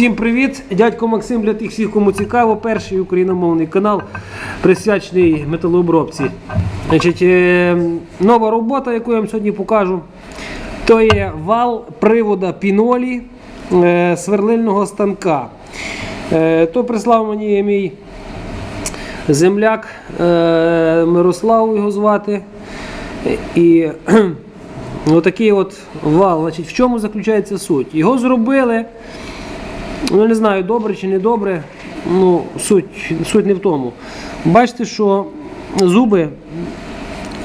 Всім привіт! Дядько Максим для тих всіх, кому цікаво, перший україномовний канал присвячений металообробці. Значить, е, нова робота, яку я вам сьогодні покажу, то є вал привода пінолі е, сверлильного станка. Е, то прислав мені мій земляк Мирослав його звати. І отакий от вал. Значить, в чому заключається суть? Його зробили. Ну, не знаю, добре чи не добре. Ну, суть, суть не в тому. Бачите, що зуби,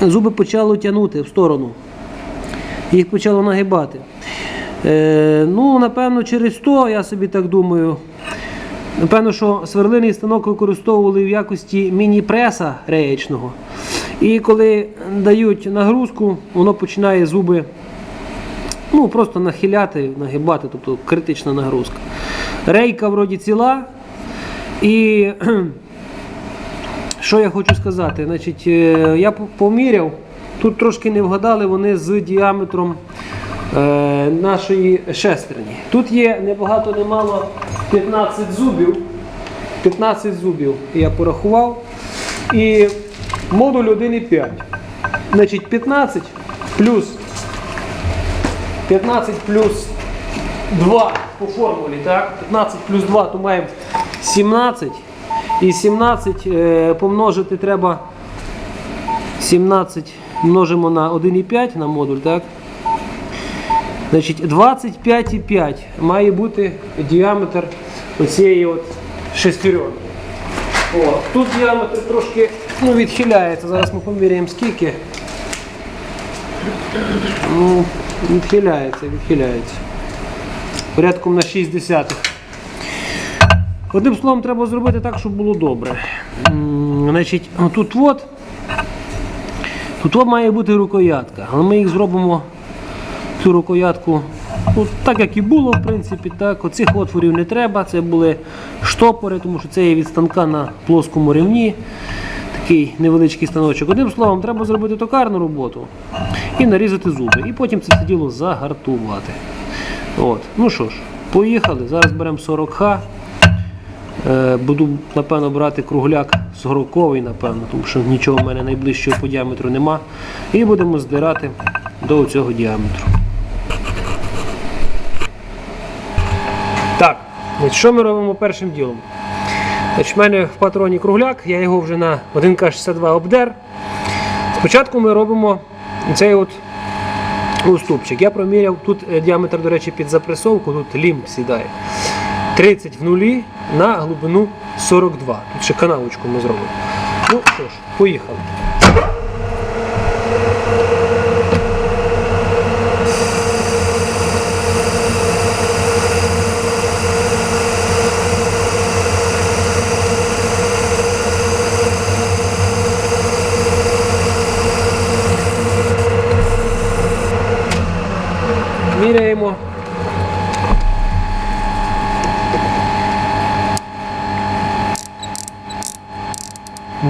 зуби почало тягнути в сторону. Їх почало нагибати. Е, ну, напевно, через то, я собі так думаю. Напевно, що сверлиний станок використовували в якості міні-преса реєчного. І коли дають нагрузку, воно починає зуби ну, просто нахиляти, нагибати, тобто критична нагрузка. Рейка вроді ціла. І що я хочу сказати? Значить, е, я поміряв, тут трошки не вгадали вони з діаметром е, нашої шестерні. Тут є небагато немало 15 зубів. 15 зубів я порахував. І модуль 1,5. Значить, 15 плюс 15 плюс 2 по формулі, так? 15 плюс 2, то маємо 17. І 17 е, помножити треба 17 множимо на 1,5 на модуль, так? Значить, 25,5 має бути діаметр оцієї от шестеренки. О, тут діаметр трошки ну, відхиляється. Зараз ми поміряємо скільки. Ну, відхиляється, відхиляється. Порядком на 60. Одним словом, треба зробити так, щоб було добре. Значить, тут от, тут от має бути рукоятка, але ми їх зробимо цю рукоятку. Ну, так як і було, в принципі, так. Оцих отворів не треба, це були штопори, тому що це є від станка на плоскому рівні. Такий невеличкий станочок. Одним словом, треба зробити токарну роботу і нарізати зуби. І потім це все діло загартувати. От. Ну що ж, поїхали. Зараз беремо 40Х. Е, буду, напевно, брати кругляк 40 напевно, тому що нічого в мене найближчого по діаметру нема. І будемо здирати до цього діаметру. Так, що ми робимо першим ділом? Значить, в мене в патроні кругляк, я його вже на 1К62 обдер. Спочатку ми робимо цей от уступчик. Я проміряв, тут е, діаметр, до речі, під запресовку, тут лімб сідає. 30 в нулі на глибину 42. Тут ще канавочку ми зробимо. Ну що ж, поїхали.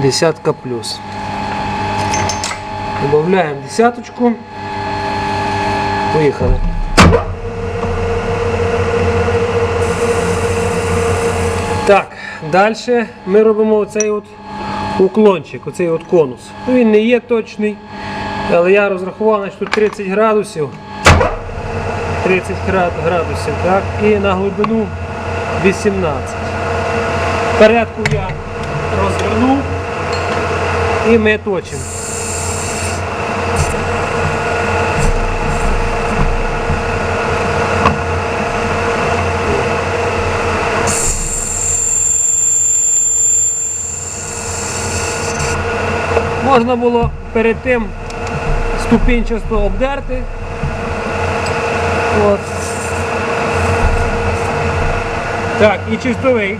Десятка плюс. Добавляємо десяточку. Поїхали. Так, далі ми робимо оцей от уклончик, оцей от конус. Ну, Він не є точний, але я розрахував, значить тут 30 градусів. 30 градусів, так, і на глибину 18. Порядку я розвернув і ми точимо. Можна було перед тим ступінчасто обдерти. От. Так, і чистовий.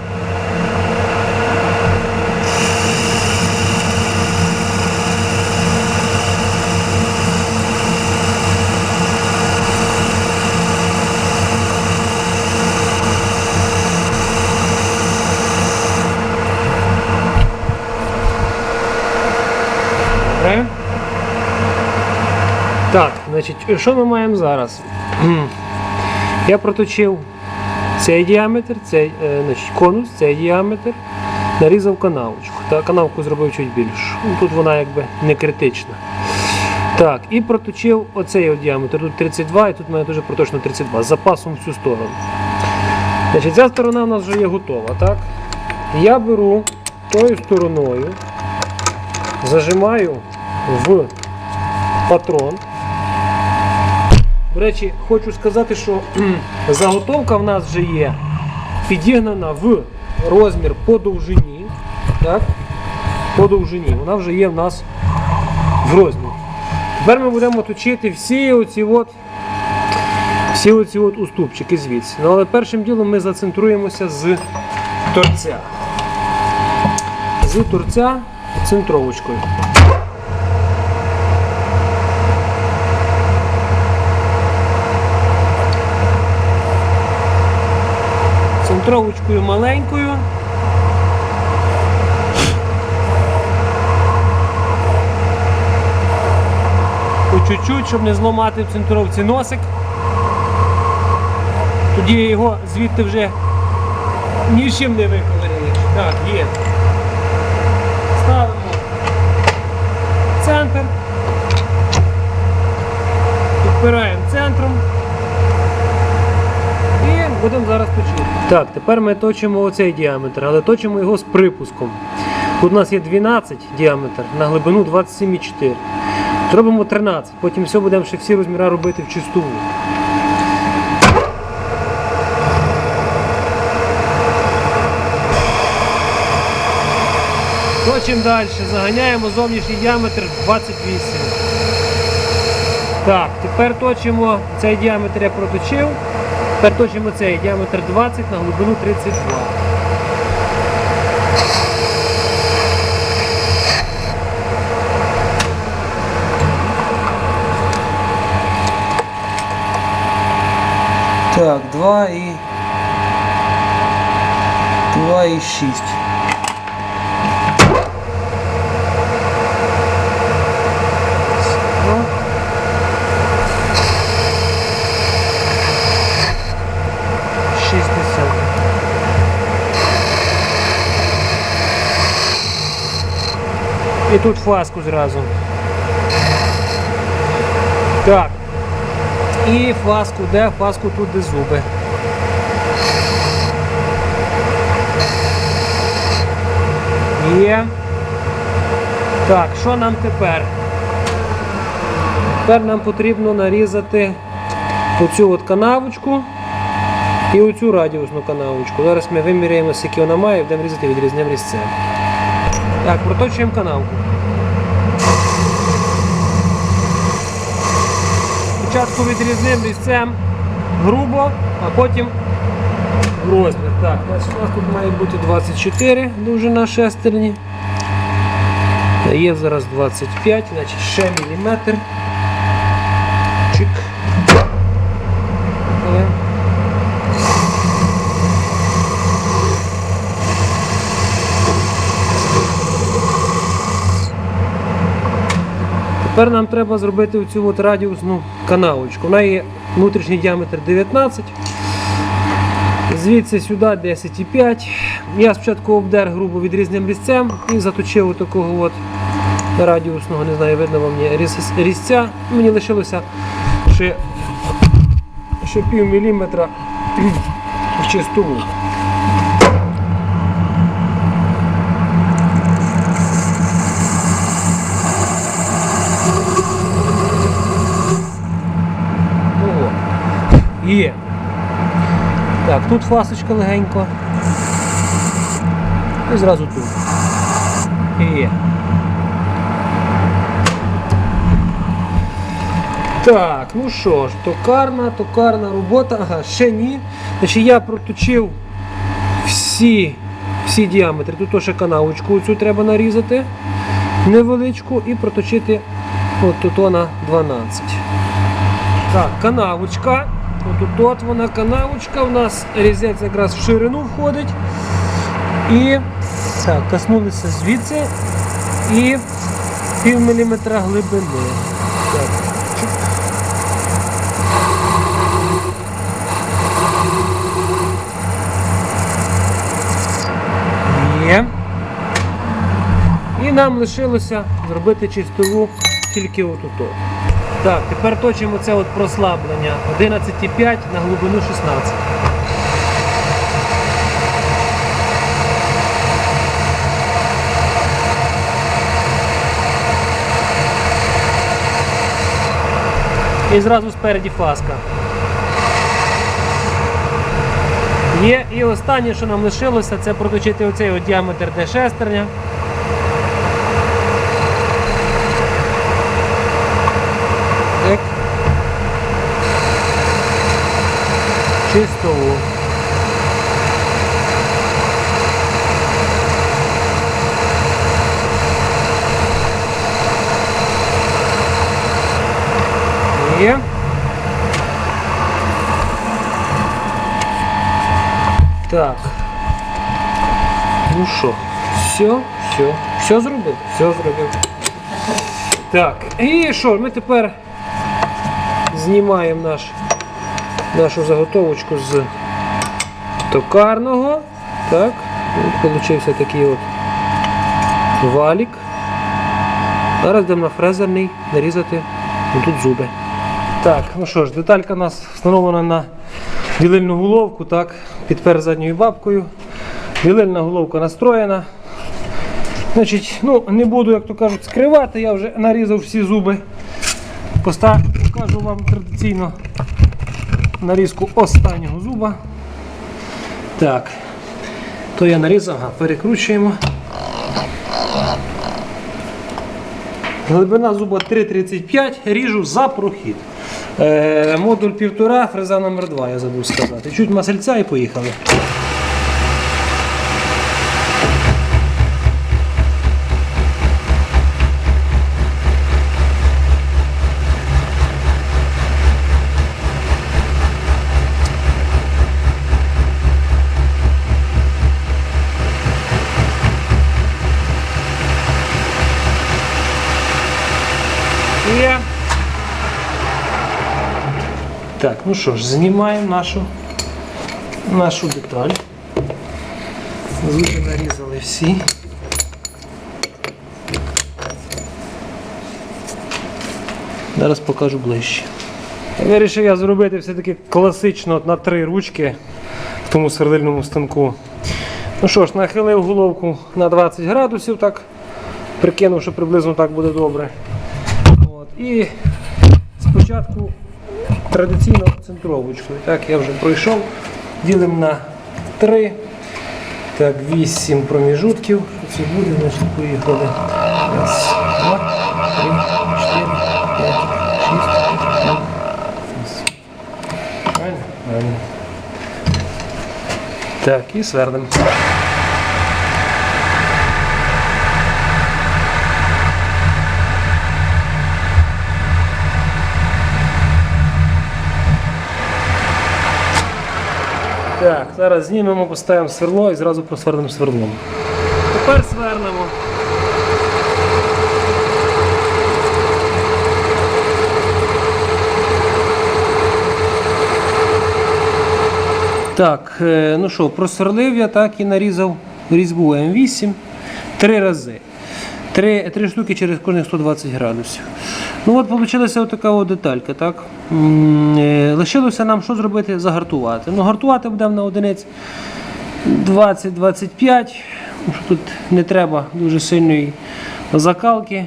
Добре. Так, значить, що ми маємо зараз? Я проточив цей діаметр, цей е, значить, конус, цей діаметр. Нарізав канавочку. Та канавку зробив чуть більшу. Ну, Тут вона якби не критична. Так, і проточив оцей діаметр. Тут 32 і тут в мене дуже проточно 32 з запасом в цю сторону. Значить, ця сторона у нас вже є готова. так? Я беру тою стороною, зажимаю в патрон. До речі, хочу сказати, що заготовка в нас вже є підігнана в розмір по довжині. Так? По довжині. Вона вже є в нас в розмірі. Тепер ми будемо точити всі оці от, всі оці от уступчики звідси. Ну, але першим ділом ми зацентруємося з торця. З торця центровочкою. Центровочкою маленькою. По чуть-чуть, щоб не зламати в центровці носик. Тоді його звідти вже нічим не виковиряєш. Так, є. Будемо зараз точити. Так, тепер ми точимо оцей діаметр, але точимо його з припуском. Тут у нас є 12 діаметр на глибину 27,4. Зробимо 13, потім все будемо ще всі розміри робити в чистову. Точимо далі, заганяємо зовнішній діаметр 28. Так, тепер точимо цей діаметр я проточив. Тепер точимо цей діаметр 20 на глибину 32. Так, 2 і 2 і 6. Ну. Шістдесят. І тут фаску зразу. Так. І фаску, де фаску тут де зуби. Є. Так, що нам тепер? Тепер нам потрібно нарізати оцю от канавочку і оцю радіусну канавочку. Зараз ми виміряємо, скільки вона має, і будемо різати відрізним різцем. Так, проточуємо канавку. Спочатку відрізним різцем грубо, а потім в розмір. Так, у нас тут має бути 24 довжина шестерні. Є зараз 25, значить ще міліметр. Чик. Є. Тепер нам треба зробити цю от радіусну канавочку. Вона є внутрішній діаметр 19. Звідси сюди 10,5. Я спочатку обдер грубо відрізним різцем і заточив такого от радіусного, не знаю, видно вам різця. Мені лишилося ще, ще пів міліметра в чистову. О, Є. Так, тут фасочка легенько. І зразу тут. Є. Так, ну що ж, токарна, токарна робота. Ага, ще ні. Значить, я проточив всі, всі діаметри. Тут ще канавочку цю треба нарізати невеличку і проточити от тут на 12. Так, канавочка. Ну, ну, от тут вона канавочка, у нас різець якраз в ширину входить. І так, коснулися звідси і пів міліметра глибини. Так. Є. І нам лишилося зробити чистову тільки отут. Так, тепер точимо це от прослаблення 11,5 на глибину 16. І зразу спереді фаска. Є і останнє, що нам лишилося, це проточити оцей от діаметр де шестерня. Чистову. Є. Так. Ну що, все, все, все зробив, все зробив. Так, і що, ми тепер знімаємо наш, нашу заготовочку з токарного. Так, получився такий от валік. Зараз йдемо на фрезерний нарізати тут зуби. Так, ну що ж, деталька у нас встановлена на ділильну головку, так, підпер задньою бабкою. Ділильна головка настроєна. Значить, ну, не буду, як то кажуть, скривати, я вже нарізав всі зуби. Поста- покажу вам традиційно нарізку останнього зуба. Так, то я нарізав, ага, перекручуємо. Глибина зуба 3,35, ріжу за прохід. Е, модуль 1,5, фреза номер 2 я забув сказати. Чуть масельця і поїхали. Так, ну що ж, знімаємо нашу, нашу деталь. Зуби нарізали всі. Зараз покажу ближче. Вирішив я зробити все-таки класично на три ручки в тому сердильному станку. Ну що ж, нахилив головку на 20 градусів, так, прикинув, що приблизно так буде добре. От. І спочатку традиційно центровочкою. Так, я вже пройшов. Ділимо на 3. Так, 8 проміжутків. Це буде, значить, поїхали. Раз, два, три, чотири, п'ять, шість, сім, вісім. Правильно. Так, і свернемо. Так, зараз знімемо, поставимо сверло і зразу просвернемо сверлом. Тепер свернемо. Так, е, ну що, просверлив я так і нарізав різьбу М8 три рази. Три, три штуки через кожних 120 градусів. Ну от вийшла така от деталька. так. Е, Лишилося нам що зробити? Загартувати. Ну, гартувати будемо на одиниць 20-25. тому що Тут не треба дуже сильної закалки.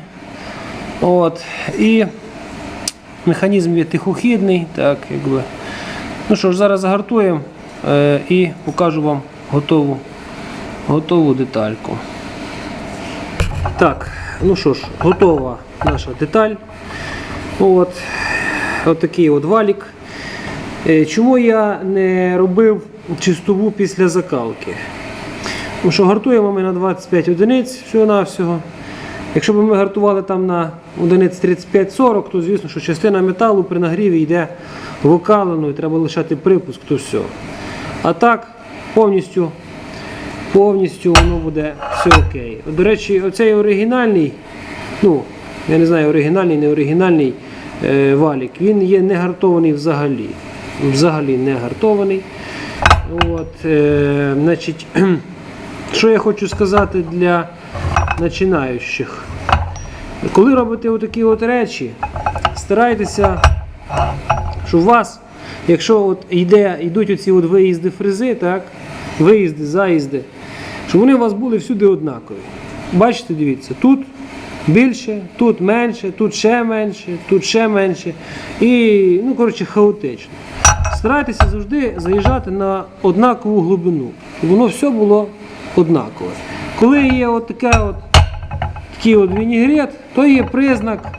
От. І механізм є тихохідний. Так, якби. Ну що ж, зараз загартуємо е, і покажу вам готову, готову детальку. Так, ну що ж, готова наша деталь. От, от такий от валік. Е, Чому я не робив чистову після закалки? Тому що гартуємо ми на 25 одиниць всього-навсього. Якщо б ми гартували там на одиниць 35-40, то звісно, що частина металу при нагріві йде в і треба лишати припуск, то все. А так, повністю, повністю воно буде все окей. До речі, оцей оригінальний, ну, я не знаю, оригінальний, не оригінальний е, валік, він є не гартований взагалі. Взагалі не гартований. От, е, значить, що я хочу сказати для починаючих. Коли робите отакі от речі, старайтеся, щоб у вас, якщо от йде, йдуть оці от виїзди фрези, так, виїзди, заїзди, щоб вони у вас були всюди однакові. Бачите, дивіться, тут більше, тут менше, тут ще менше, тут ще менше. І, ну, коротше, хаотично. Старайтеся завжди заїжджати на однакову глибину, щоб воно все було однакове. Коли є от таке от такий от вінігрет, то є признак,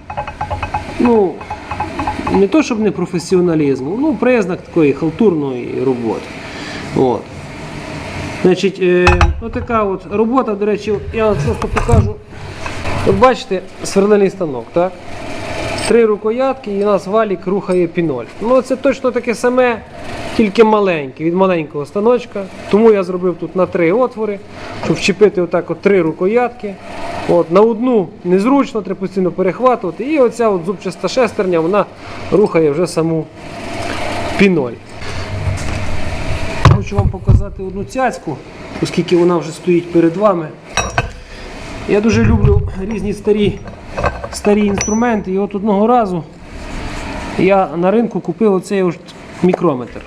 ну, не то щоб не професіоналізму, ну признак такої халтурної роботи. От. Значить, е, отака от робота, до речі, я вам просто покажу. От бачите, сверлильний станок, так? Три рукоятки і у нас валік рухає піноль. Ну це точно таке саме, тільки маленьке, від маленького станочка. Тому я зробив тут на три отвори, щоб вчепити отак от три рукоятки. От, на одну незручно, треба постійно перехватувати. І оця от зубчаста шестерня вона рухає вже саму піноль. Хочу вам показати одну цяцьку, оскільки вона вже стоїть перед вами. Я дуже люблю різні старі, старі інструменти. І от одного разу я на ринку купив оцей от мікрометр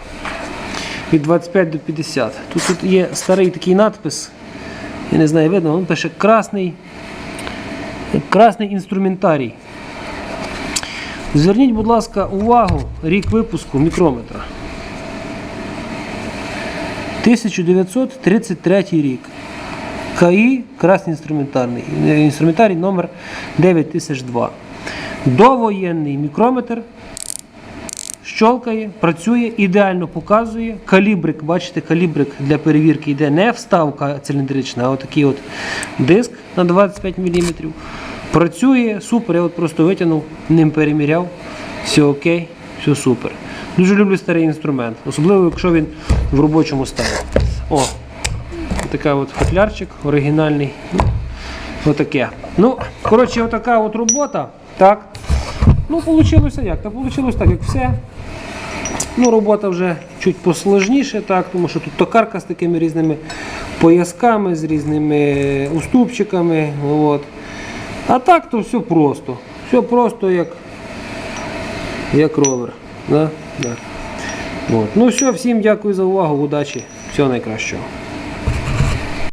від 25 до 50. Тут, тут є старий такий надпис. Я не знаю, видно, він пише красний, красний інструментарій. Зверніть, будь ласка, увагу, рік випуску мікрометра. 1933 рік. КАІ красний інструментарний. Інструментарій номер 9002. Довоєнний мікрометр щолкає, працює, ідеально показує. Калібрик, бачите, калібрик для перевірки йде не вставка циліндрична, а отакий от диск на 25 мм. Працює, супер. Я от просто витягнув, ним переміряв. Все окей, все супер. Дуже люблю старий інструмент, особливо якщо він в робочому стані. О, така от футлярчик оригінальний. Отаке. Ну, коротше, отака от робота. Так. Ну, вийшло як? Та вийшло так, як все. Ну, робота вже чуть посложніше, так, тому що тут токарка з такими різними поясками, з різними уступчиками. От. А так то все просто. Все просто як, як ровер. Да? Да. От. Ну все, всім дякую за увагу, удачі, всього найкращого.